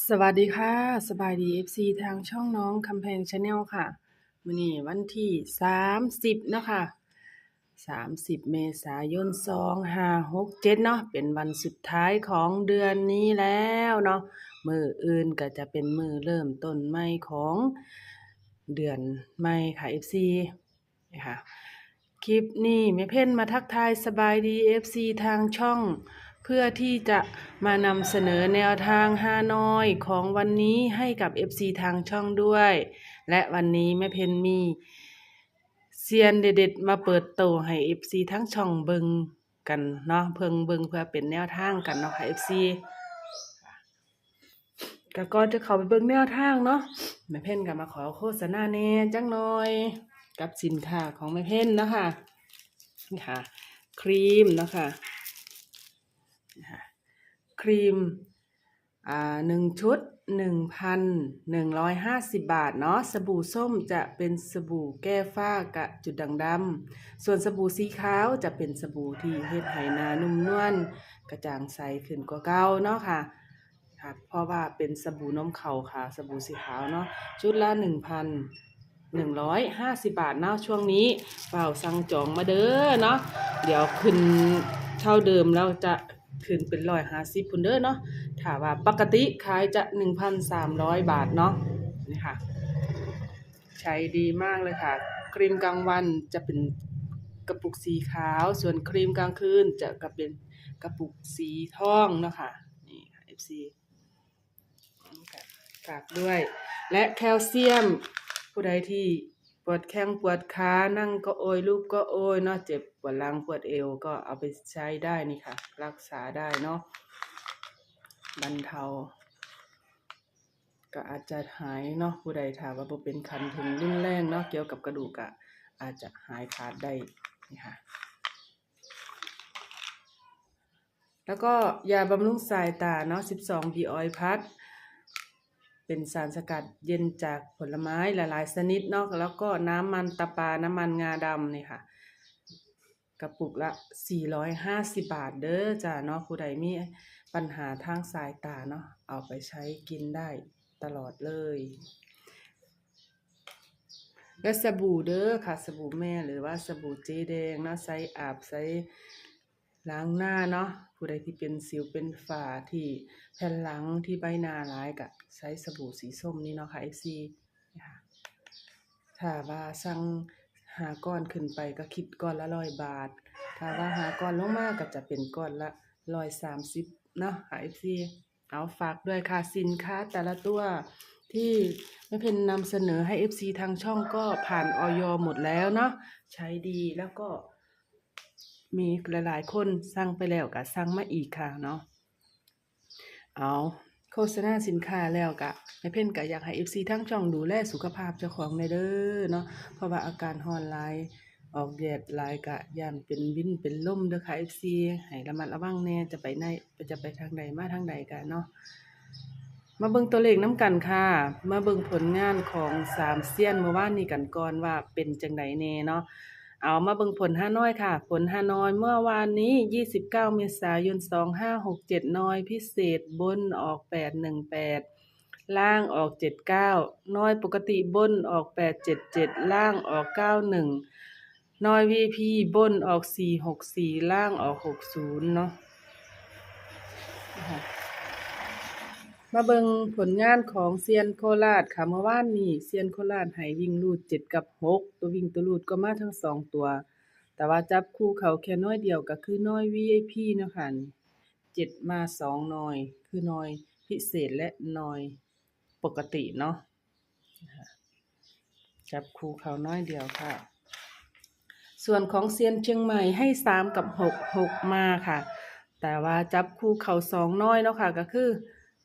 สวัสดีค่ะสบายดี FC ทางช่องน้องคำแพงชาแนลค่ะมื้อนี้วันที่ 30เนาะค่ะ30 เมษายน 2567 เนาะเป็นวันสุดท้ายของเดือนนี้แล้วเนาะมืออื่นก็จะเป็นมือเริ่มต้นใหม่ของเดือนใหม่ค่ะ FC นะคะคลิปนี้แม่เพ่นมาทักทายสบายดี FC ทางช่อง เพื่อที่จะมานำเสนอแนวทางฮานอยของวันนี้ให้กับ FC ทางช่องด้วย และวันนี้แม่เพนมีเซียนเด็ดๆมาเปิดโตให้ FC ทั้งช่องเบิงกันเนาะเพิงเบิงเพื่อเป็นแนวทางกันเนาะค่ะ FC ก็ก่อนจะเข้าไปเบิงแนวทางเนาะแม่เพนก็มาขอโฆษณาแน่จังหน่อย กับสินค้าของแม่เพนเนาะค่ะนี่ค่ะ ครีมเนาะคะนะคะ ครีมอ่าหนึ่งชุดหนึ่งพันหนึ่งร้อยห้าสิบบาทเนาะสบู่ส้มจะเป็นสบู่แก้ฝ้ากระจุดด่างดำส่วนสบู่สีขาวจะเป็นสบู่ที่เฮ็ดให้หนานุ่มนวลกระจ่างใสขึ้นกว่าเก่าเนาะค่ะค่ะเพราะว่าเป็นสบู่นมเขาค่ะ สบู่สีขาวเนาะชุดละหนึ่งพันหนึ่งร้อยห้าสิบบาทเนาะช่วงนี้เป่าสั่งจองมาเด้อเนาะเดี๋ยวขึ้นเท่าเดิมแล้วจะ ขึ้นเป็นร้อยห้าสิบพุนเด้อเนาะถ้าว่าปกติขายจะหนึ่งพันสามร้อยบาทเนาะนี่ค่ะ ใช้ดีมากเลยค่ะ ครีมกลางวันจะเป็นกระปุกสีขาว ส่วนครีมกลางคืนจะกระเป็นกระปุกสีทองนะคะนี่ค่ะ FC ฝากด้วย และแคลเซียมผู้ใดที่ ปวดแข้งปวดขานั่งก็โอยลุกก็โอยเนาะเจ็บปวดหลังปวดเอวก็เอาไปใช้ได้นี่ค่ะ รักษาได้เนาะบรรเทา ก็อาจจะหายเนาะผู้ใดถามว่าเป็นคันถึงรุนแรงเนาะเกี่ยวกับกระดูกอะอาจจะหายขาดได้นี่ค่ะแล้วก็ยาบำรุงสายตาเนาะ 12 b ออยพัด เป็นสารสกัดเย็นจากผลไม้หลายๆชนิดเนาะแล้วก็น้ำมันตะปาน้ำมันงาดำนี่ค่ะ กระปุกละ 450 บาทเด้อจ้าเนาะผู้ใดมีปัญหาทางสายตาเนาะเอาไปใช้กินได้ตลอดเลยและสบู่เด้อค่ะสบู่แม่หรือว่าสบู่เจแดงเนาะใช้อาบใช้ ล้างหน้าเนาะผู้ใดที่เป็นสิวเป็นฝ้าที่แผ่นหลังที่ใบหน้าร้ายก็ใช้สบู่สีส้มนี่เนาะค่ะ FC ค่ะถ้าว่าสั่งหาก้อนขึ้นไปก็คิดก้อนละร้อยบาท ถ้าว่าหาก้อนลงมาก็จะเป็นก้อนละร้อยสามสิบเนาะค่ะ FC เอาฝากด้วยค่ะสินค้าแต่ละตัวที่ไม่เพนนำเสนอให้ FC ทางช่องก็ผ่านออยหมดแล้วเนาะใช้ดีแล้วก็ มีหลายๆ คนสั่งไปแล้วก็สั่งมาอีกค่ะเนาะเอาโฆษณาสินค้าแล้วกะไม่เพ่นกะอยากให้ FC ทั้งช่องดูแลสุขภาพเจ้าของในเด้อเนาะเพราะว่าอาการฮอนไลน์ออกแดดลายกะยานเป็นวินเป็นล่มเด้อค่ะ FC ให้ระมัดระวังแน่จะไปไหนจะไปทางใดมาทางใดกะเนาะมาเบิ่งตัวเลขน้ำกันค่ะ มาเบิ่งผลงานของสามเซียนเมื่อวานนี้กันก่อนว่าเป็นจังไดแน่เนาะ เอามาเบิ่งผลฮานอยค่ะ ผลฮานอยเมื่อวานนี้ 29 เมษายน 2567 นอยพิเศษบนออก 818 ล่างออก 79 นอยปกติบนออก 877 ล่างออก 91 นอย VP บนออก 464 ล่างออก 60 เนาะนะคะ มาเบิงผลงานของเซียนโคราชค่ะเมื่อวานนี้เซียนโคราชให้วิ่งรูด7กับ6ตัววิ่งตัวรูดก็มาทั้ง2ตัว แต่ว่าจับคู่เขาแค่น้อยเดียวก็คือน้อย VIP เนาะค่ะเจ็ดมา2น้อย คือน้อยพิเศษและน้อยปกติเนาะจับคู่เขาน้อยเดียวค่ะ ส่วนของเซียนเชียงใหม่ให้3กับ6 6มาค่ะ แต่ว่าจับคู่เขาสองน้อยเนาะค่ะก็คือ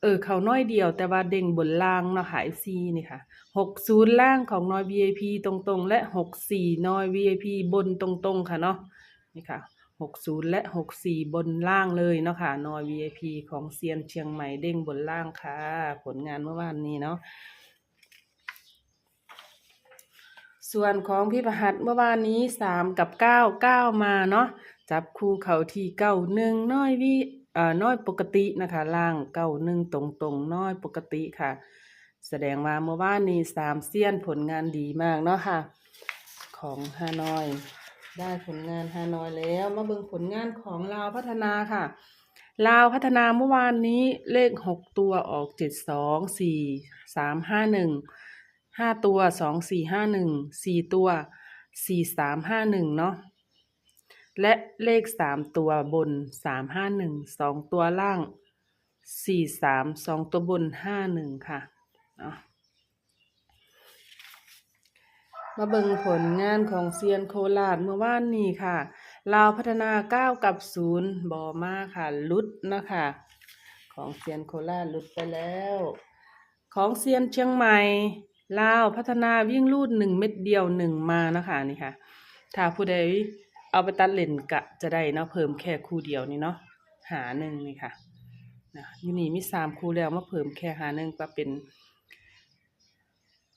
เออเขาน้อยเดียวแต่ว่าเด้งบนล่างเนาะค่ะ FC นี่ค่ะ60ล่างของน้อย VIP ตรงๆ และ64น้อย VIP บนตรงๆค่ะเนาะนี่ค่ะ60และ64บนล่างเลยเนาะค่ะน้อย VIP ของเซียนเชียงใหม่เด้งบนล่างค่ะ ผลงานเมื่อวานนี้เนาะส่วนของพี่ประหัตเมื่อวานนี้สามกับเก้าเก้ามาเนาะจับคู่เขาที่เก้าหนึ่งน้อยวิอ่า น้อยปกตินะคะ ล่างเก้าหนึ่งตรงๆน้อยปกติค่ะ แสดงว่าเมื่อวานนี้สามเซียนผลงานดีมากเนาะค่ะ ของฮานอย ได้ผลงานฮานอยแล้วมาเบิ่งผลงานของลาวพัฒนาค่ะลาวพัฒนาเมื่อวานนี้เลขหกตัวออกเจ็ดสองสี่สามห้าหนึ่งห้าตัวสองสี่ห้าหนึ่งสี่ตัวสี่สามห้าหนึ่งเนาะ และเลขสามตัวบนสามห้าหนึ่งสองตัวล่างสี่สามสองตัวบนห้าหนึ่งค่ะมาเบิ่งผลงานของเซียนโคราชเมื่อวานนี้ค่ะลาวพัฒนาเก้ากับศูนย์บอมาค่ะลุดนะคะ ของเซียนโคราชลุดไปแล้ว ของเซียนเชียงใหม่ลาวพัฒนาวิ่งลูดหนึ่งเม็ดเดียวหนึ่งมานะคะนี่ค่ะถ้าผู้ใด เอาไปตัดเลนกะจะได้เนาะเพิ่มแค่คู่เดียวนี่เนาะหาหนึ่งนี่ค่ะนะยูนี่มีสามคู่แล้วมาเพิ่มแค่หาหนึ่งก็เป็น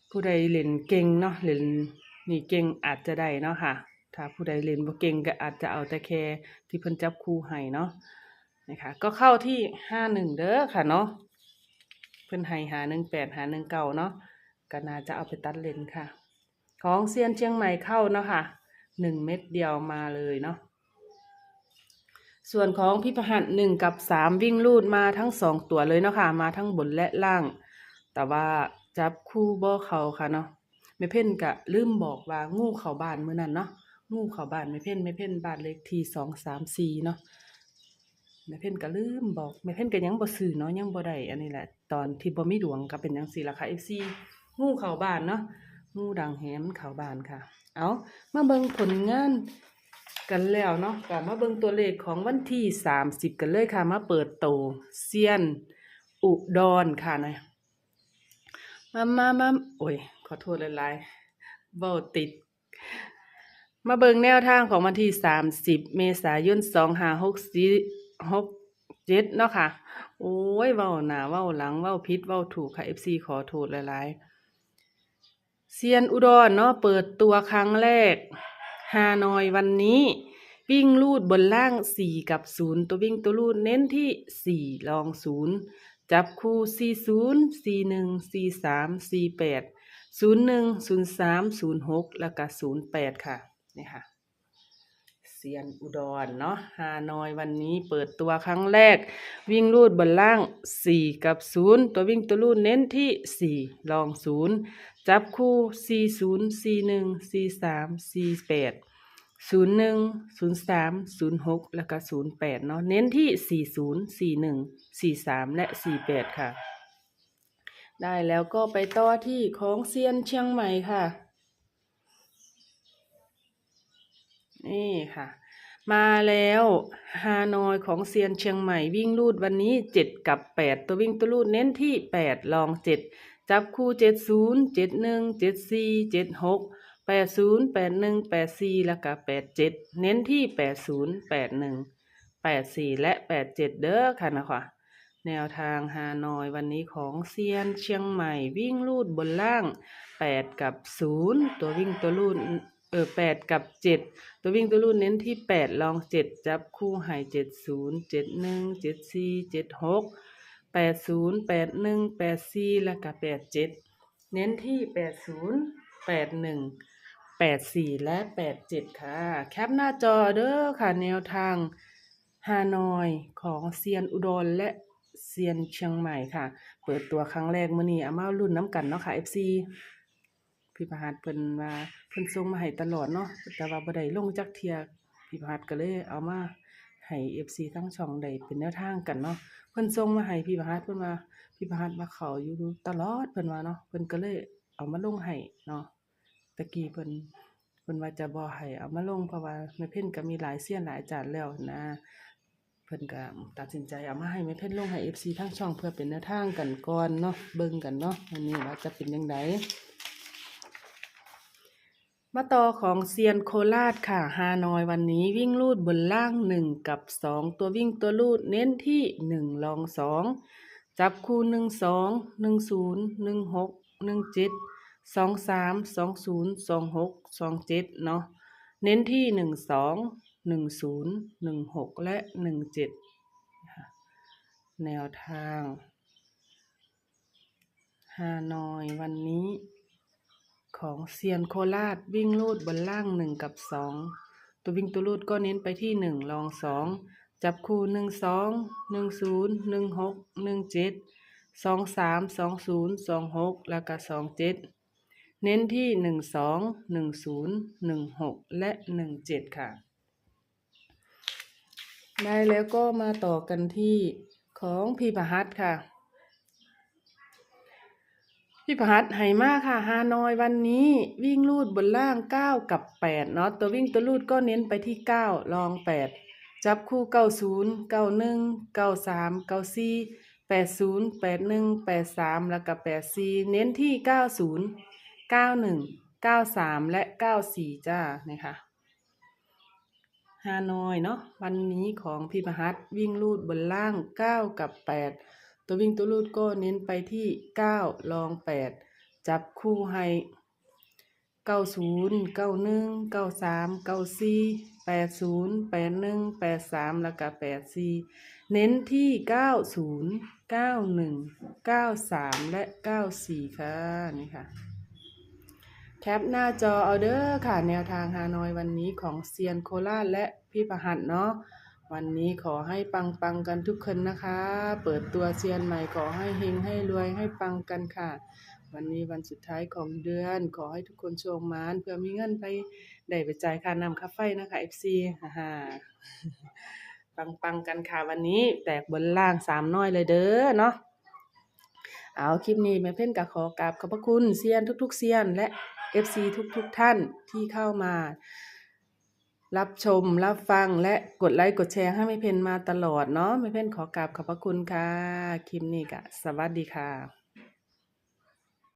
ผู้ใดเล่นเก่งเนาะเล่นนี่เก่งอาจจะได้เนาะค่ะ ถ้าผู้ใดเล่นบ่เก่งก็อาจจะเอาแต่แค่ที่เพิ่นจับคู่ให้เนาะนะคะก็เข้าที่ห้าหนึ่งเด้อค่ะเนาะเพิ่นให้หาหนึ่งแปดหาหนึ่งเก้าเนาะก็น่าจะเอาไปตัดเลนค่ะ ของเซียนเชียงใหม่เข้าเนาะค่ะ หนึ่งเม็ดเดียวมาเลยเนาะส่วนของพิพหัสหนึ่งกับสามวิ่งลูดมาทั้งสองตัวเลยเนาะค่ะ มาทั้งบนและล่าง แต่ว่าจับคู่บ่เขาค่ะเนาะไม่เพ่นกะลืมบอกว่างูเข้าบานเมื้อนั้นเนาะงูเข้าบานไม่เพ่นไม่เพ่นบานเลขทีสองสามสี่เนาะไม่เพ่นก็ลืมบอกไม่เพ่นก็ยังบ่ซื้อเนาะยังบ่ได้อันนี้แหละ ตอนที่บ่มีดวงก็เป็นจังซี่ละค่ะ FC งูเข้าบานเนาะ งูดังแหมเขาบานค่ะ เอามาเบิ่งผลงานกันแล้วเนาะก็มาเบิ่งตัวเลขของวันที่สามสิบกันเลยค่ะ มาเปิดโตเซียน อุดรค่ะนะมามามาโอ้ย ขอโทษหลายๆเบ้าติด มาเบิ่งแนวทางของวันที่สามสิบเมษายนสองห้าหกสี่หกเจ็ดเนาะค่ะ โอ้ยเว้าหน้าเว้าหลังเว้าผิดเว้าถูกค่ะ FC ขอโทษหลายๆ เซียนอุดรเนาะเปิดตัวครั้งแรกฮานอยวันนี้ วิ่งลูดบนล่างสี่กับศูนย์ตัววิ่งตัวลูดเน้นที่สี่ลองศูนย์จับคู่สี่ศูนย์สี่หนึ่งสี่สามสี่แปดศูนย์หนึ่งศูนย์สามศูนย์หกแล้วก็ศูนย์แปดค่ะนี่ค่ะเซียนอุดรเนาะฮานอยวันนี้เปิดตัวครั้งแรก วิ่งลูดบนล่างสี่กับศูนย์ตัววิ่งตัวลูดเน้นที่สี่ลองศูนย์ จับคู่สี่ศูนย์สี่หนึ่งสี่สามสี่แปดศูนย์หนึ่งศูนย์สามศูนย์หกแล้วก็ศูนย์แปดเนาะเน้นที่สี่ศูนย์สี่หนึ่งสี่สามและสี่แปดค่ะ ได้แล้วก็ไปต่อที่ของเซียนเชียงใหม่ค่ะ นี่ค่ะ มาแล้วฮานอยของเซียนเชียงใหม่วิ่งลูดวันนี้เจ็ดกับแปดตัววิ่งตัวลูดเน้นที่แปดลองเจ็ดจับคู่เจ็ดศูนย์เจ็ดหนึ่งเจ็ดสี่เจ็ดหกแปดศูนย์แปดหนึ่งแปดสี่แล้วก็แปดเจ็ดเน้นที่แปดศูนย์แปดหนึ่งแปดสี่และแปดเจ็ดเด้อค่ะนะคะแนวทางฮานอยวันนี้ของเซียนเชียงใหม่วิ่งลูดบนล่างแปดกับศูนย์ตัววิ่งตัวลูด เออแปดกับเจ็ดตัววิ่งตัวลูดเน้นที่แปดลองเจ็ดจับคู่หายเจ็ดศูนย์เจ็ดหนึ่งเจ็ดสี่เจ็ดหกแปดศูนย์แปดหนึ่งแปดสี่แล้วก็แปดเจ็ดเน้นที่แปดศูนย์แปดหนึ่งแปดสี่และแปดเจ็ดค่ะ แคปหน้าจอเด้อค่ะแนวทางฮานอยของเซียนอุดรและเซียนเชียงใหม่ค่ะ เปิดตัวครั้งแรกมื้อนี้อามารุ่นน้ำกันเนาะค่ะ FC พี่ประหัสเพิ่นว่าเพิ่นส่งมาให้ตลอดเนาะแต่ว่าบ่ได้ลงจักเทียพี่ประหัสก็เลยเอามาให้ FC ทั้งช่องได้เป็นแนวทางกันเนาะเพิ่นส่งมาให้พี่ประหัสเพิ่นว่าพี่ประหัสมาเขาอยู่ตลอดเพิ่นว่าเนาะเพิ่นก็เลยเอามาลงให้เนาะตะกี้เพิ่นเพิ่นว่าจะบ่ให้เอามาลงเพราะว่าแม่เพิ่นก็มีหลายเสี้ยนหลายจารย์แล้วนะเพิ่นก็ตัดสินใจเอามาให้แม่เพิ่นลงให้ FC ทั้งช่องเพื่อเป็นแนวทางกันก่อนเนาะเบิ่งกันเนาะวันนี้ว่าจะเป็นจังได มาต่อของเซียนโคราชค่ะฮานอยวันนี้วิ่งลูดบนล่างหนึ่งกับสองตัววิ่งตัวลูดเน้นที่หนึ่งลองสองจับคู่หนึ่งสองหนึ่งศูนย์หนึ่งหกหนึ่งเจ็ดสองสามสองศูนย์สองหกสองเจ็ดเนาะเน้นที่หนึ่งสองหนึ่งศูนย์หนึ่งหกและหนึ่งเจ็ดแนวทางฮานอยวันนี้ ของเซียนโคราชวิ่งลูดบนล่างหนึ่งกับสองตัววิ่งตัวลูดก็เน้นไปที่หนึ่งรองสองจับคู่หนึ่งสองหนึ่งศูนย์หนึ่งหกหนึ่งเจ็ดสองสามสองศูนย์สองหกแล้วก็สองเจ็ดเน้นที่หนึ่งสองหนึ่งศูนย์หนึ่งหกและหนึ่งเจ็ดค่ะ ได้แล้วก็มาต่อกันที่ของพี่ประหัตค่ะ พี่ประหัตไหมากค่ะฮานอยวันนี้วิ่งลูดบนล่างเก้ากับแปดเนาะตัววิ่งตัวลูดก็เน้นไปที่เก้าลองแปดจับคู่เก้าศูนย์เก้าหนึ่งเก้าสามเก้าสี่แปดศูนย์แปดหนึ่งแปดสามแล้วก็แปดสี่เน้นที่เก้าศูนย์เก้าหนึ่งเก้าสามและเก้าสี่จ้านี่ค่ะฮานอยเนาะวันนี้ของพี่ประหัตวิ่งลูดบนล่างเก้ากับแปด ตัววิ่งตัวลูดก็เน้นไปที่เก้าลองแปดจับคู่ให้เก้าศูนย์เก้าหนึ่งเก้าสามเก้าสี่แล้วก็แปดสี่เน้นที่เก้าศูนย์เก้าหนึ่งเก้าสามและเก้าสี่ค่ะ นี่ค่ะ แคปหน้าจอเอาเด้อค่ะ แนวทางฮานอยวันนี้ของเซียนโคราชและพี่ประหัตเนาะ วันนี้ขอให้ปังปังกันทุกคนนะคะ เปิดตัวเซียนใหม่ขอให้เฮงให้รวยให้ปังกันค่ะ วันนี้วันสุดท้ายของเดือน ขอให้ทุกคนโชคมานเพื่อมีเงินไปได้ไปจ่ายค่าน้ำค่าไฟนะคะ FC ฮ่าฮ่าปังปังกันค่ะวันนี้แตกบนล่างสามน้อยเลยเด้อเนาะเอาคลิปนี้แม่เพ่นก็ขอกราบขอบพระคุณเซียนทุก ๆเซียนและ FC ทุกๆท่านที่เข้ามา รับชมรับฟังและกดไลค์กดแชร์ให้แม่เพนมาตลอดเนาะแม่เพนขอกราบขอบพระคุณค่ะ คลิปนี้ก็สวัสดีค่ะ